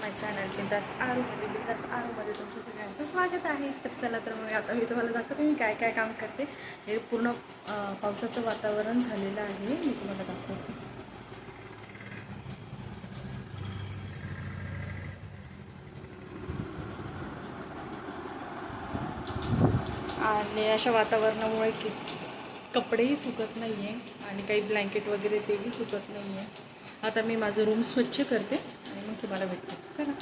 माय channel बिंदास आरूमध्ये बिंदास आरूमध्ये तुमचं सगळ्यांचं स्वागत आहे. तर चला तर मग आता मी तुम्हाला दाखवते मी काय काय काम करते. हे पूर्ण पावसाचं वातावरण झालेलं आहे. मी तुम्हाला दाखवते. आणि अशा वातावरणामुळे की कपडेही सुकत नाही आहे आणि काही ब्लँकेट वगैरे तेही सुकत नाही आहे आता मी माझं रूम स्वच्छ करते आणि मग तुम्हाला भेटते. चला.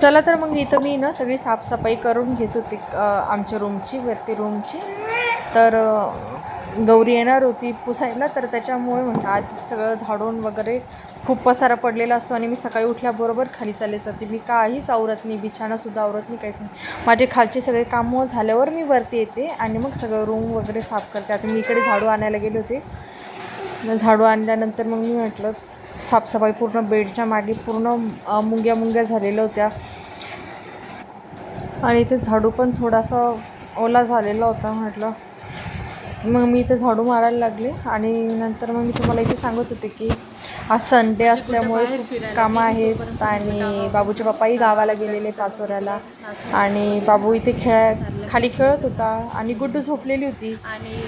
चला तर मग इथं मी ना सगळी साफसफाई करून घेत होती आमच्या रूमची वरती रूमची. तर गौरी येणार होती पुसायला तर त्याच्यामुळे म्हणतात आज सगळं झाडून वगैरे खूप पसारा पडलेला असतो आणि मी सकाळी उठल्याबरोबर खाली चालले जाते. मी काहीच आवरत नाही बिछाणासुद्धा आवरत नाही काहीच नाही. माझे खालचे सगळे कामं झाल्यावर मी वरती येते आणि मग सगळं रूम वगैरे साफ करते. आता मी इकडे झाडू आणायला गेले होते. मग झाडू आणल्यानंतर मग मी म्हटलं साफसफाई पूर्ण बेडच्या मागे पूर्ण मुंग्या मुंग्या झालेल्या होत्या. आणि ते झाडू पण थोडासा ओला झालेला होता. म्हटलं मग मी इथे झाडू मारायला लागले आणि नंतर मग मी तुम्हाला इथे सांगत होते की आज संडे असल्यामुळे खूप कामं आहेत आणि बाबूचे पप्पाही गावाला गेलेले पाचोऱ्याला. आणि बाबू इथे खेळ खाली खेळत होता आणि गुड्डू झोपलेली होती.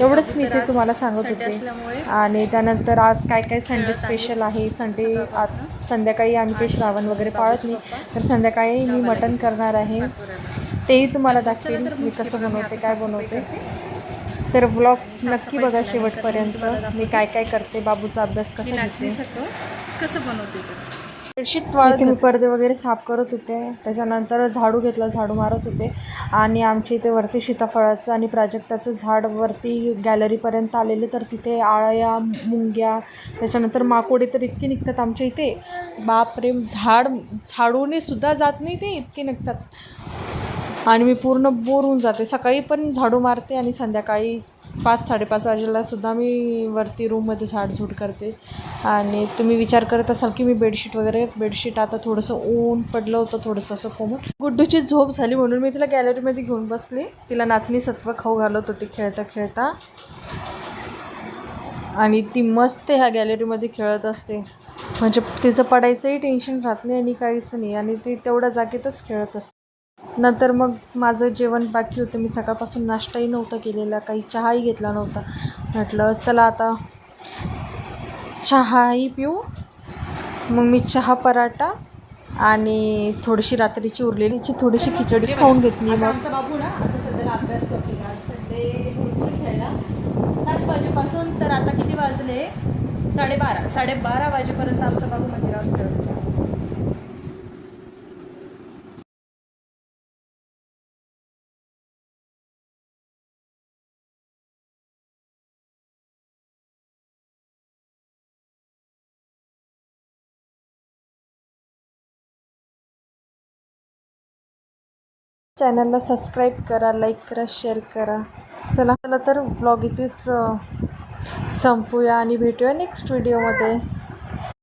एवढंच मी इथे तुम्हाला सांगत होते. आणि त्यानंतर आज काय काय संडे स्पेशल आहे. संडे आज संध्याकाळी आम्ही काही श्रावण वगैरे पाळत नाही. तर संध्याकाळी मी मटण करणार आहे. तेही तुम्हाला दाखवेल मी कसं बनवते काय बनवते. तर ब्लॉग नक्की बघा शेवटपर्यंत. मी काय काय करते बाबूचा अभ्यास कसा कसं बनवते बेडशीट वाळत मी पडदे वगैरे साफ करत होते. त्याच्यानंतर झाडू घेतला झाडू मारत होते. आणि आमच्या इथे वरती सीताफळाचं आणि प्राजक्ताचं झाड वरती गॅलरीपर्यंत आलेले तर तिथे आळया मुंग्या त्याच्यानंतर माकोडे तर इतके निघतात आमच्या इथे. बापरे झाड झाडूने सुद्धा जात नाही ते इतके निघतात. आणि मी पूर्ण बोर होऊन जाते. सकाळी पण झाडू मारते आणि संध्याकाळी पाच साडेपाच वाजेला सुद्धा मी वरती रूममध्ये झाडझूड करते. आणि तुम्ही विचार करत असाल की मी बेडशीट वगैरे बेडशीट आता थोडंसं ऊन पडलं होतं थोडंसं असं कोमट. गुड्डूची झोप झाली म्हणून मी तिला गॅलरीमध्ये घेऊन बसली. तिला नाचणी सत्व खाऊ घालत होती खेळता खेळता. आणि ती मस्त ह्या गॅलरीमध्ये खेळत असते. म्हणजे तिचं पडायचंही टेन्शन राहत नाही आणि काहीच नाही. आणि ती तेवढ्या जागेतच खेळत असते. नंतर मग माझं जेवण बाकी होतं. मी सकाळपासून नाश्ताही नव्हता केलेला काही चहाही घेतला नव्हता. म्हटलं चला आता चहाही पिऊ. मग मी चहा पराठा आणि थोडीशी रात्रीची उरलेलीची थोडीशी खिचडी खाऊन घेतली मग. आमचा बाबू ना आता सध्याला अभ्यास करतो आज संडे भरपूर खेळला. सात वाजेपासून तर आता किती वाजले? साडेबारा साडेबारा वाजेपर्यंत आमचा बाबू मंदिरावर खेळत चॅनलला सबस्क्राईब करा लाईक करा शेअर करा. चला चला तर ब्लॉग इथेच संपूया आणि भेटूया नेक्स्ट व्हिडिओमध्ये